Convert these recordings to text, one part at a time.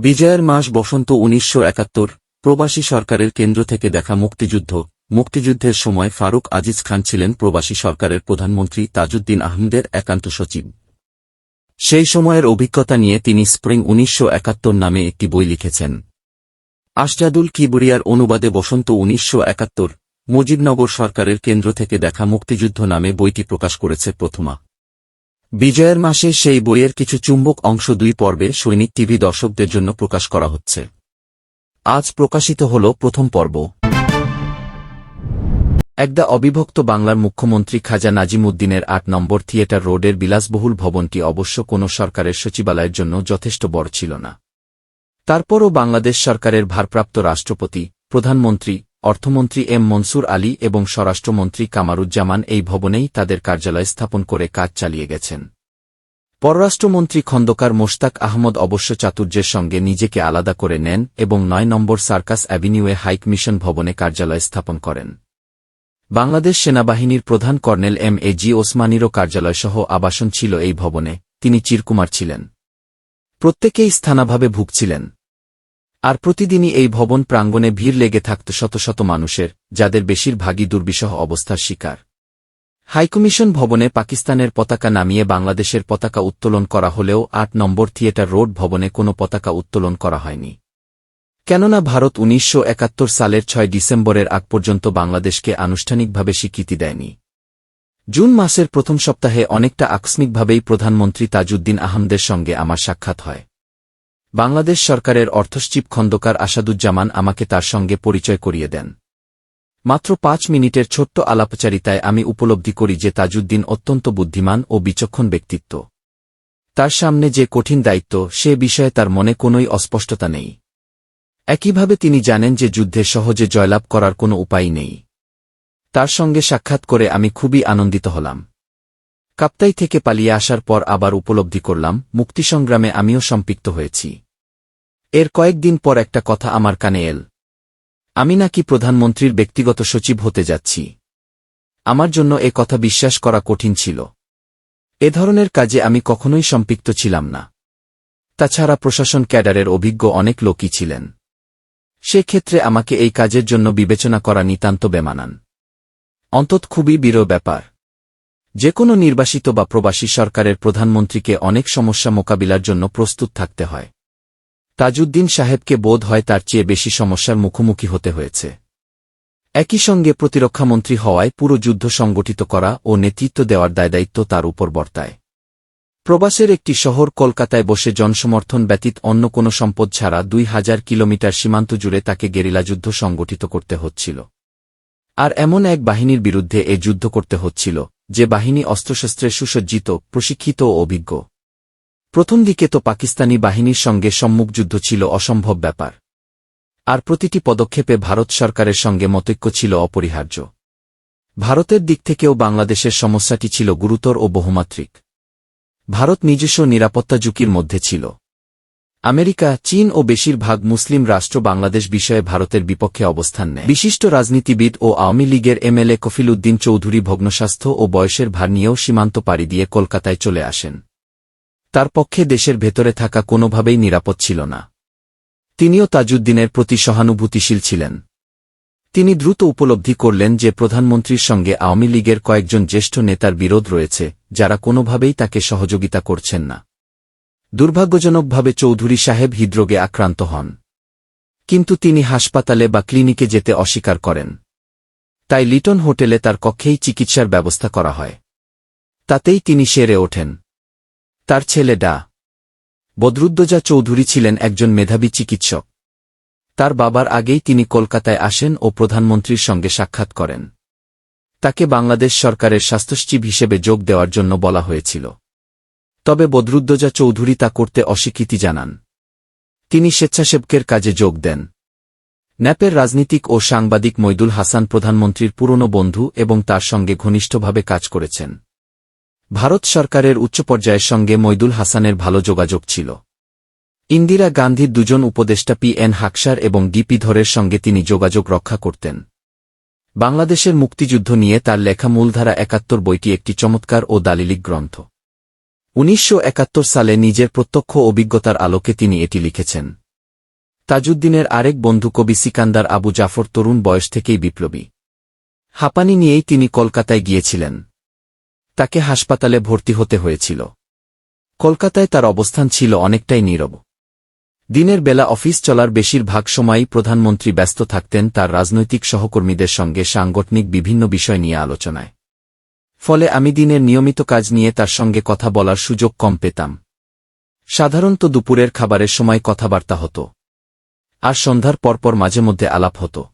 বিজয়ের মাস বসন্ত উনিশশো একাত্তর, প্রবাসী সরকারের কেন্দ্র থেকে দেখা মুক্তিযুদ্ধ। মুক্তিযুদ্ধের সময় ফারুক আজিজ খান ছিলেন প্রবাসী সরকারের প্রধানমন্ত্রী তাজউদ্দিন আহমদের একান্ত সচিব। সেই সময়ের অভিজ্ঞতা নিয়ে তিনি স্প্রিং উনিশশো একাত্তর নামে একটি বই লিখেছেন। আশজাদুল কিবরিয়ার অনুবাদে বসন্ত উনিশশো একাত্তর, মুজিবনগর সরকারের কেন্দ্র থেকে দেখা মুক্তিযুদ্ধ নামে বইটি প্রকাশ করেছে প্রথমা। বিজয়ের মাসে সেই বইয়ের কিছু চুম্বক অংশ দুই পর্বে সৈনিক টিভি দর্শকদের জন্য প্রকাশ করা হচ্ছে। আজ প্রকাশিত হল প্রথম পর্ব। একদা অবিভক্ত বাংলার মুখ্যমন্ত্রী খাজা নাজিমুদ্দিনের আট নম্বর থিয়েটার রোডের বিলাসবহুল ভবনটি অবশ্য কোনো সরকারের সচিবালয়ের জন্য যথেষ্ট বড় ছিল না। তারপরও বাংলাদেশ সরকারের ভারপ্রাপ্ত রাষ্ট্রপতি, প্রধানমন্ত্রী অর্থমন্ত্রী এম মনসুর আলী এবং স্বরাষ্ট্রমন্ত্রী কামারুজ্জামান এই ভবনেই তাদের কার্যালয় স্থাপন করে কাজ চালিয়ে গেছেন। পররাষ্ট্রমন্ত্রী খন্দকার মোশতাক আহমদ অবশ্য চাতুর্যের সঙ্গে নিজেকে আলাদা করে নেন এবং নয় নম্বর সার্কাস অ্যাভিনিউয়ে হাইক মিশন ভবনে কার্যালয় স্থাপন করেন। বাংলাদেশ সেনাবাহিনীর প্রধান কর্নেল এম এ জি ওসমানীরও কার্যালয়সহ আবাসন ছিল এই ভবনে, তিনি চিরকুমার ছিলেন। প্রত্যেকেই স্থানাভাবে ভুগছিলেন। আর প্রতিদিনই এই ভবন প্রাঙ্গণে ভিড় লেগে থাকত শত শত মানুষের, যাদের বেশিরভাগই দুর্বিষহ অবস্থার শিকার। হাইকমিশন ভবনে পাকিস্তানের পতাকা নামিয়ে বাংলাদেশের পতাকা উত্তোলন করা হলেও আট নম্বর থিয়েটার রোড ভবনে কোনো পতাকা উত্তোলন করা হয়নি। কেননা ভারত উনিশশো একাত্তর সালের ছয় ডিসেম্বরের আগ পর্যন্ত বাংলাদেশকে আনুষ্ঠানিকভাবে স্বীকৃতি দেয়নি। জুন মাসের প্রথম সপ্তাহে অনেকটা আকস্মিকভাবেই প্রধানমন্ত্রী তাজউদ্দিন আহমদের সঙ্গে আমার সাক্ষাৎ হয়। বাংলাদেশ সরকারের অর্থসচিব খন্দকার আসাদুজ্জামান আমাকে তার সঙ্গে পরিচয় করিয়ে দেন। মাত্র পাঁচ মিনিটের ছোট্ট আলাপচারিতায় আমি উপলব্ধি করি যে তাজউদ্দিন অত্যন্ত বুদ্ধিমান ও বিচক্ষণ ব্যক্তিত্ব। তার সামনে যে কঠিন দায়িত্ব, সে বিষয়ে তার মনে কোনোই অস্পষ্টতা নেই। একইভাবে তিনি জানেন যে যুদ্ধে সহজে জয়লাভ করার কোনো উপায় নেই। তার সঙ্গে সাক্ষাৎ করে আমি খুবই আনন্দিত হলাম। কাপ্তাই থেকে পালিয়ে আসার পর আবার উপলব্ধি করলাম, মুক্তিসংগ্রামে আমিও সম্পৃক্ত হয়েছি। এর কয়েকদিন পর একটা কথা আমার কানে এল। আমি নাকি প্রধানমন্ত্রীর ব্যক্তিগত সচিব হতে যাচ্ছি। আমার জন্য এ কথা বিশ্বাস করা কঠিন ছিল। এ ধরনের কাজে আমি কখনোই সম্পৃক্ত ছিলাম না। তাছাড়া প্রশাসন ক্যাডারের অভিজ্ঞ অনেক লোকই ছিলেন। সেক্ষেত্রে আমাকে এই কাজের জন্য বিবেচনা করা নিতান্ত বেমানান। অন্তত খুবই বিরল ব্যাপার। যে কোনো নির্বাসিত বা প্রবাসী সরকারের প্রধানমন্ত্রীকে অনেক সমস্যা মোকাবিলার জন্য প্রস্তুত থাকতে হয়। তাজউদ্দিন সাহেবকে বোধ হয় তার চেয়ে বেশি সমস্যার মুখোমুখি হতে হয়েছে। একই সঙ্গে প্রতিরক্ষামন্ত্রী হওয়ায় পুরো যুদ্ধ সংগঠিত করা ও নেতৃত্ব দেওয়ার দায়দায়িত্ব তার উপর বর্তায়। প্রবাসের একটি শহর কলকাতায় বসে জনসমর্থন ব্যতীত অন্য কোনো সম্পদ ছাড়া দুই হাজার কিলোমিটার সীমান্ত জুড়ে তাকে গেরিলা যুদ্ধ সংগঠিত করতে হচ্ছিল। আর এমন এক বাহিনীর বিরুদ্ধে এ যুদ্ধ করতে হচ্ছিল যে বাহিনী অস্ত্রশস্ত্রে সুসজ্জিত, প্রশিক্ষিত ও অভিজ্ঞ। প্রথম দিকে তো পাকিস্তানি বাহিনীর সঙ্গে সম্মুখযুদ্ধ ছিল অসম্ভব ব্যাপার। আর প্রতিটি পদক্ষেপে ভারত সরকারের সঙ্গে মতৈক্য ছিল অপরিহার্য। ভারতের দিক থেকেও বাংলাদেশের সমস্যাটি ছিল গুরুতর ও বহুমাত্রিক। ভারত নিজস্ব নিরাপত্তা ঝুঁকির মধ্যে ছিল। আমেরিকা, চীন ও বেশিরভাগ মুসলিম রাষ্ট্র বাংলাদেশ বিষয়ে ভারতের বিপক্ষে অবস্থান নেয়। বিশিষ্ট রাজনীতিবিদ ও আওয়ামী লীগের এমএলএ কফিল উদ্দিন চৌধুরী ভগ্নস্বাস্থ্য ও বয়সের ভার নিয়েও সীমান্ত পাড়ি দিয়ে কলকাতায় চলে আসেন। তার পক্ষে দেশের ভেতরে থাকা কোনোভাবেই নিরাপদ ছিল না। তিনিও তাজউদ্দিনের প্রতি সহানুভূতিশীল ছিলেন। তিনি দ্রুত উপলব্ধি করলেন যে প্রধানমন্ত্রীর সঙ্গে আওয়ামী লীগের কয়েকজন জ্যেষ্ঠ নেতার বিরোধ রয়েছে, যারা কোনোভাবেই তাকে সহযোগিতা করছেন না। দুর্ভাগ্যজনকভাবে চৌধুরী সাহেব হৃদরোগে আক্রান্ত হন। কিন্তু তিনি হাসপাতালে বা ক্লিনিকে যেতে অস্বীকার করেন। তাই লিটন হোটেলে তার কক্ষেই চিকিৎসার ব্যবস্থা করা হয়। তাতেই তিনি সেরে ওঠেন। তার ছেলে ডা। বদরুদ্দোজা চৌধুরী ছিলেন একজন মেধাবী চিকিৎসক। তার বাবার আগেই তিনি কলকাতায় আসেন ও প্রধানমন্ত্রীর সঙ্গে সাক্ষাৎ করেন। তাকে বাংলাদেশ সরকারের স্বাস্থ্যসচিব হিসেবে যোগ দেওয়ার জন্য বলা হয়েছিল। তবে বদরুদ্দোজা চৌধুরী তা করতে অস্বীকৃতি জানান। তিনি স্বেচ্ছাসেবকের কাজে যোগ দেন। ন্যাপের রাজনীতিক ও সাংবাদিক মৈদুল হাসান প্রধানমন্ত্রীর পুরনো বন্ধু এবং তার সঙ্গে ঘনিষ্ঠভাবে কাজ করেছেন। ভারত সরকারের উচ্চ পর্যায়ের সঙ্গে মৈদুল হাসানের ভালো যোগাযোগ ছিল। ইন্দিরা গান্ধীর দুজন উপদেষ্টা পি এন হাকসার এবং ডিপি ধরের সঙ্গে তিনি যোগাযোগ রক্ষা করতেন। বাংলাদেশের মুক্তিযুদ্ধ নিয়ে তার লেখা মূলধারা একাত্তর বইটি একটি চমৎকার ও দালিলিক গ্রন্থ। উনিশশো একাত্তর সালে নিজের প্রত্যক্ষ অভিজ্ঞতার আলোকে তিনি এটি লিখেছেন। তাজউদ্দিনের আরেক বন্ধু কবি সিকান্দার আবু জাফর তরুণ বয়স থেকেই বিপ্লবী। হাঁপানি নিয়েই তিনি কলকাতায় গিয়েছিলেন। তাকে হাসপাতালে ভর্তি হতে হয়েছিল। কলকাতায় তার অবস্থান ছিল অনেকটাই নীরব। দিনের বেলা অফিস চলার বেশিরভাগ সময়ই প্রধানমন্ত্রী ব্যস্ত থাকতেন তার রাজনৈতিক সহকর্মীদের সঙ্গে সাংগঠনিক বিভিন্ন বিষয় নিয়ে আলোচনায়। ফলে আমি দিনের নিয়মিত কাজ নিয়ে তার সঙ্গে কথা বলার সুযোগ কম পেতাম। সাধারণত দুপুরের খাবারের সময় কথাবার্তা হতো। আর সন্ধ্যার পরপর মাঝে মধ্যে আলাপ হতো।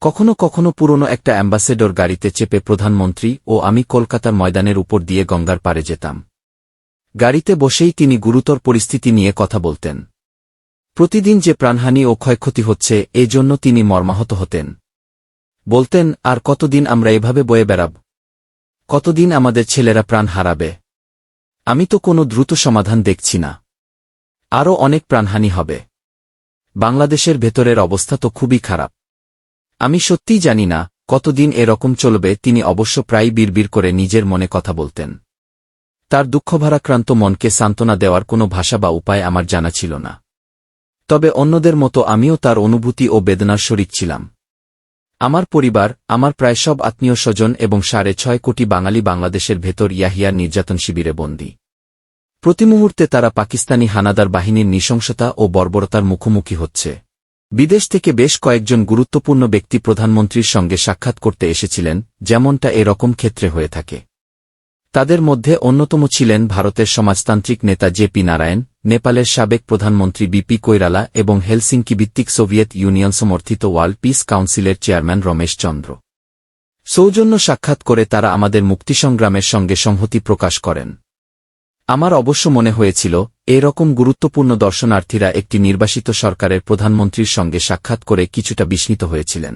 কখনো কখনো পুরনো একটা অ্যাম্বাসেডর গাড়িতে চেপে প্রধানমন্ত্রী ও আমি কলকাতার ময়দানের উপর দিয়ে গঙ্গার পারে যেতাম। গাড়িতে বসেই তিনি গুরুতর পরিস্থিতি নিয়ে কথা বলতেন। প্রতিদিন যে প্রাণহানি ও ক্ষয়ক্ষতি হচ্ছে, এজন্য তিনি মর্মাহত হতেন। বলতেন, আর কতদিন আমরা এভাবে বয়ে বেড়াব? কতদিন আমাদের ছেলেরা প্রাণ হারাবে? আমি তো কোনো দ্রুত সমাধান দেখছি না। আরও অনেক প্রাণহানি হবে। বাংলাদেশের ভেতরের অবস্থা তো খুবই খারাপ। আমি সত্যিই জানি না কতদিন এরকম চলবে, তিনি অবশ্য প্রায় বিড়বিড় করে নিজের মনে কথা বলতেন। তার দুঃখভারাক্রান্ত মনকে সান্ত্বনা দেওয়ার কোনো ভাষা বা উপায় আমার জানা ছিল না। তবে অন্যদের মতো আমিও তার অনুভূতি ও বেদনার শরিক ছিলাম। আমার পরিবার, আমার প্রায় সব আত্মীয় স্বজন এবং সাড়ে ছয় কোটি বাঙালি বাংলাদেশের ভেতর ইয়াহিয়ার নির্যাতন শিবিরে বন্দী। প্রতি মুহূর্তে তারা পাকিস্তানি হানাদার বাহিনীর নৃশংসতা ও বর্বরতার মুখোমুখি হচ্ছে। বিদেশ থেকে বেশ কয়েকজন গুরুত্বপূর্ণ ব্যক্তি প্রধানমন্ত্রীর সঙ্গে সাক্ষাৎ করতে এসেছিলেন, যেমনটা এরকম ক্ষেত্রে হয়ে থাকে। তাদের মধ্যে অন্যতম ছিলেন ভারতের সমাজতান্ত্রিক নেতা জে পি নারায়ণ নেপালের সাবেক প্রধানমন্ত্রী বিপি কৈরালা এবং হেলসিঙ্কি ভিত্তিক সোভিয়েত ইউনিয়ন সমর্থিত ওয়ার্ল্ড পিস কাউন্সিলের চেয়ারম্যান রমেশ চন্দ্র। সৌজন্য সাক্ষাৎ করে তারা আমাদের মুক্তিসংগ্রামের সঙ্গে সংহতি প্রকাশ করেন। আমার অবশ্য মনে হয়েছিল এরকম গুরুত্বপূর্ণ দর্শনার্থীরা একটি নির্বাসিত সরকারের প্রধানমন্ত্রীর সঙ্গে সাক্ষাৎ করে কিছুটা বিস্মিত হয়েছিলেন।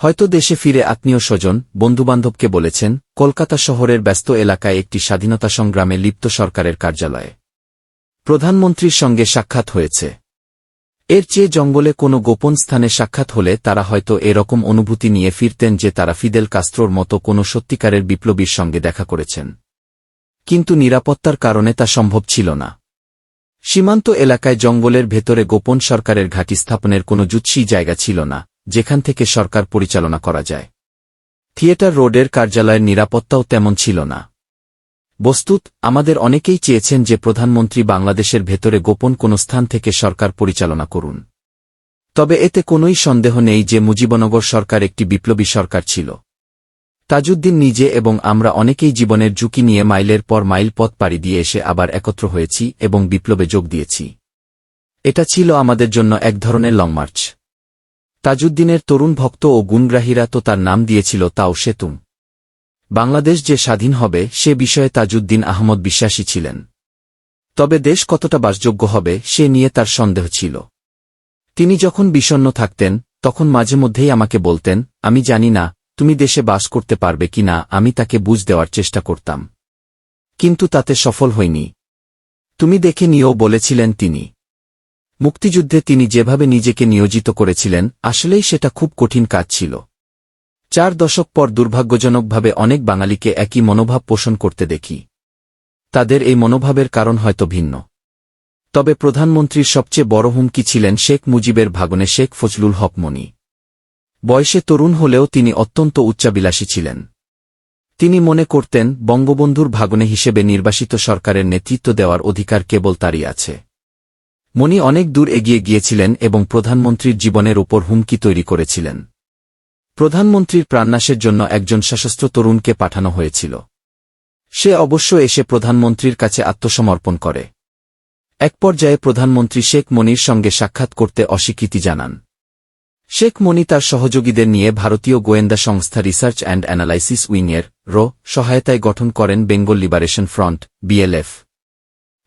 হয়তো দেশে ফিরে আত্মীয় স্বজন, বন্ধুবান্ধবকে বলেছেন, কলকাতা শহরের ব্যস্ত এলাকায় একটি স্বাধীনতা সংগ্রামে লিপ্ত সরকারের কার্যালয়ে। প্রধানমন্ত্রীর সঙ্গে সাক্ষাৎ হয়েছে। এর চেয়ে জঙ্গলে কোনো গোপন স্থানে সাক্ষাৎ হলে তারা হয়তো এরকম অনুভূতি নিয়ে ফিরতেন যে তারা ফিদেল কাস্ত্রোর মতো কোনো সত্যিকারের বিপ্লবীর সঙ্গে দেখা করেছেন। কিন্তু নিরাপত্তার কারণে তা সম্ভব ছিল না। সীমান্ত এলাকায় জঙ্গলের ভেতরে গোপন সরকারের ঘাঁটি স্থাপনের কোনো জুৎসি জায়গা ছিল না, যেখান থেকে সরকার পরিচালনা করা যায়। থিয়েটার রোডের কার্যালয়ের নিরাপত্তাও তেমন ছিল না। বস্তুত, আমাদের অনেকেই চেয়েছেন যে প্রধানমন্ত্রী বাংলাদেশের ভেতরে গোপন কোনো স্থান থেকে সরকার পরিচালনা করুন। তবে এতে কোনোই সন্দেহ নেই যে মুজিবনগর সরকার একটি বিপ্লবী সরকার ছিল। তাজউদ্দিন নিজে এবং আমরা অনেকেই জীবনের ঝুঁকি নিয়ে মাইলের পর মাইল পথ পাড়ি দিয়ে এসে আবার একত্র হয়েছি এবং বিপ্লবে যোগ দিয়েছি। এটা ছিল আমাদের জন্য এক ধরনের লং মার্চ। তাজউদ্দিনের তরুণ ভক্ত ও গুণগ্রাহীরা তো তার নাম দিয়েছিল তাও সেতুম। বাংলাদেশ যে স্বাধীন হবে সে বিষয়ে তাজউদ্দিন আহমদ বিশ্বাসী ছিলেন। তবে দেশ কতটা বাসযোগ্য হবে সে নিয়ে তার সন্দেহ ছিল। তিনি যখন বিষণ্ন থাকতেন, তখন মাঝে মধ্যেই আমাকে বলতেন, আমি জানি না, তুমি দেশে বাস করতে পারবে কি না, আমি তাকে বুঝ দেওয়ার চেষ্টা করতাম। কিন্তু তাতে সফল হয়নি তুমি দেখে নিয়েও বলেছিলেন তিনি। মুক্তিযুদ্ধে তিনি যেভাবে নিজেকে নিয়োজিত করেছিলেন, আসলেই সেটা খুব কঠিন কাজ ছিল। চার দশক পর দুর্ভাগ্যজনকভাবে অনেক বাঙালিকে একই মনোভাব পোষণ করতে দেখি। তাদের এই মনোভাবের কারণ হয়তো ভিন্ন। তবে প্রধানমন্ত্রীর সবচেয়ে বড় হুমকি ছিলেন শেখ মুজিবের ভাগনে শেখ ফজলুল হক মনি। বয়সে তরুণ হলেও তিনি অত্যন্ত উচ্চাবিলাসী ছিলেন। তিনি মনে করতেন, বঙ্গবন্ধুর ভাগনে হিসেবে নির্বাসিত সরকারের নেতৃত্ব দেওয়ার অধিকার কেবল তারই আছে। মনি অনেক দূর এগিয়ে গিয়েছিলেন এবং প্রধানমন্ত্রীর জীবনের উপর হুমকি তৈরি করেছিলেন। প্রধানমন্ত্রীর প্রাণনাশের জন্য একজন সশস্ত্র তরুণকে পাঠানো হয়েছিল। সে অবশ্য এসে প্রধানমন্ত্রীর কাছে আত্মসমর্পণ করে। এক পর্যায়ে প্রধানমন্ত্রী শেখ মনির সঙ্গে সাক্ষাৎ করতে অস্বীকৃতি জানান। শেখ মনি তার সহযোগীদের নিয়ে ভারতীয় গোয়েন্দা সংস্থা রিসার্চ অ্যান্ড অ্যানালাইসিস উইংয়ের র সহায়তায় গঠন করেন বেঙ্গল লিবারেশন ফ্রন্ট বিএলএফ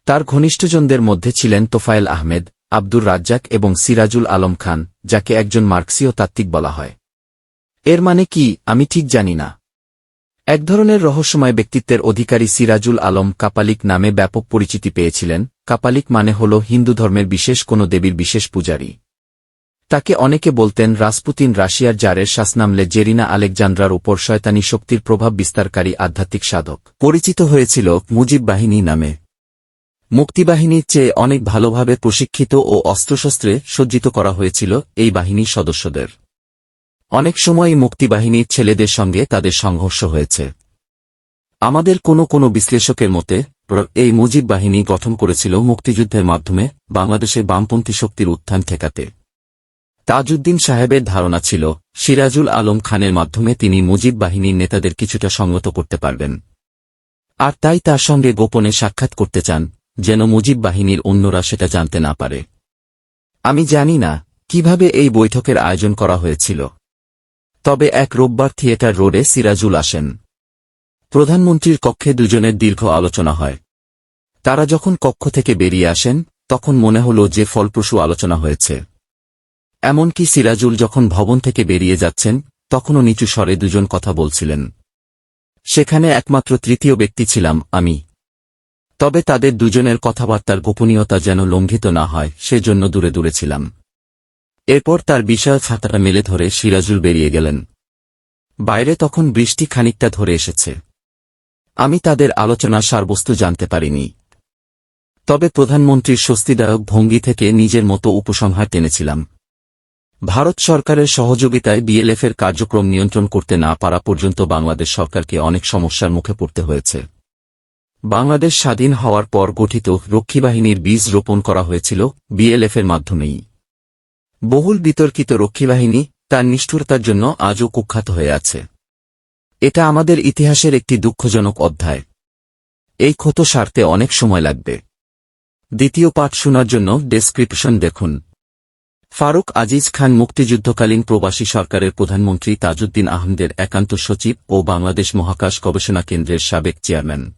তার ঘনিষ্ঠজনদের মধ্যে ছিলেন তোফায়েল আহমেদ, আব্দুর রাজ্জাক এবং সিরাজুল আলম খান, যাকে একজন মার্কসীয় তাত্ত্বিক বলা হয়। এর মানে কি, আমি ঠিক জানি না। এক ধরনের রহস্যময় ব্যক্তিত্বের অধিকারী সিরাজুল আলম কাপালিক নামে ব্যাপক পরিচিতি পেয়েছিলেন। কাপালিক মানে হল হিন্দু ধর্মের বিশেষ কোনো দেবীর বিশেষ পূজারী। তাকে অনেকে বলতেন রাসপুতিন রাশিয়ার জারের শাসনামলে জেরিনা আলেকজান্দ্রার উপর শয়তানি শক্তির প্রভাব বিস্তারকারী আধ্যাত্মিক সাধক। পরিচিত হয়েছিল মুজিব বাহিনী নামে। মুক্তিবাহিনীর চেয়ে অনেক ভালোভাবে প্রশিক্ষিত ও অস্ত্রশস্ত্রে সজ্জিত করা হয়েছিল এই বাহিনীর সদস্যদের। অনেক সময়ই মুক্তিবাহিনীর ছেলেদের সঙ্গে তাদের সংঘর্ষ হয়েছে। আমাদের কোনো কোনো বিশ্লেষকের মতে এই মুজিব বাহিনী গঠন করেছিল মুক্তিযুদ্ধের মাধ্যমে বাংলাদেশে বামপন্থী শক্তির উত্থান ঠেকাতে। তাজউদ্দিন সাহেবের ধারণা ছিল, সিরাজুল আলম খানের মাধ্যমে তিনি মুজিব বাহিনীর নেতাদের কিছুটা সংগত করতে পারবেন। আর তাই তার সঙ্গে গোপনে সাক্ষাৎ করতে চান, যেন মুজিব বাহিনীর অন্যরা সেটা জানতে না পারে। আমি জানি না, কীভাবে এই বৈঠকের আয়োজন করা হয়েছিল। তবে এক রোববার থিয়েটার রোডে সিরাজুল আসেন। প্রধানমন্ত্রীর কক্ষে দুজনের দীর্ঘ আলোচনা হয়। তারা যখন কক্ষ থেকে বেরিয়ে আসেন, তখন মনে হল যে ফলপ্রসূ আলোচনা হয়েছে। এমনকি সিরাজুল যখন ভবন থেকে বেরিয়ে যাচ্ছেন, তখনও নিচু স্বরে দুজন কথা বলছিলেন। সেখানে একমাত্র তৃতীয় ব্যক্তি ছিলাম আমি। তবে তাদের দুজনের কথাবার্তার গোপনীয়তা যেন লঙ্ঘিত না হয়, সেজন্য দূরে দূরে ছিলাম। এরপর তার বিশাল ছাতাটা মেলে ধরে সিরাজুল বেরিয়ে গেলেন। বাইরে তখন বৃষ্টি খানিকটা ধরে এসেছে। আমি তাদের আলোচনা সারবস্তু জানতে পারিনি। তবে প্রধানমন্ত্রীর স্বস্তিদায়ক ভঙ্গি থেকে নিজের মতো উপসংহার টেনেছিলাম। ভারত সরকারের সহযোগিতায় বিএলএফের কার্যক্রম নিয়ন্ত্রণ করতে না পারা পর্যন্ত বাংলাদেশ সরকারকে অনেক সমস্যার মুখে পড়তে হয়েছে। বাংলাদেশ স্বাধীন হওয়ার পর গঠিত রক্ষীবাহিনীর বীজ রোপণ করা হয়েছিল বিএলএফের মাধ্যমেই। বহুল বিতর্কিত রক্ষীবাহিনী তার নিষ্ঠুরতার জন্য আজও কুখ্যাত হয়ে আছে। এটা আমাদের ইতিহাসের একটি দুঃখজনক অধ্যায়। এই ক্ষত সারতে অনেক সময় লাগবে। দ্বিতীয় পাঠ শোনার জন্য ডেসক্রিপশন দেখুন। ফারুক আজিজ খান মুক্তিযুদ্ধকালীন প্রবাসী সরকারের প্রধানমন্ত্রী তাজউদ্দিন আহমদের একান্ত সচিব ও বাংলাদেশ মহাকাশ গবেষণা কেন্দ্রের সাবেক চেয়ারম্যান।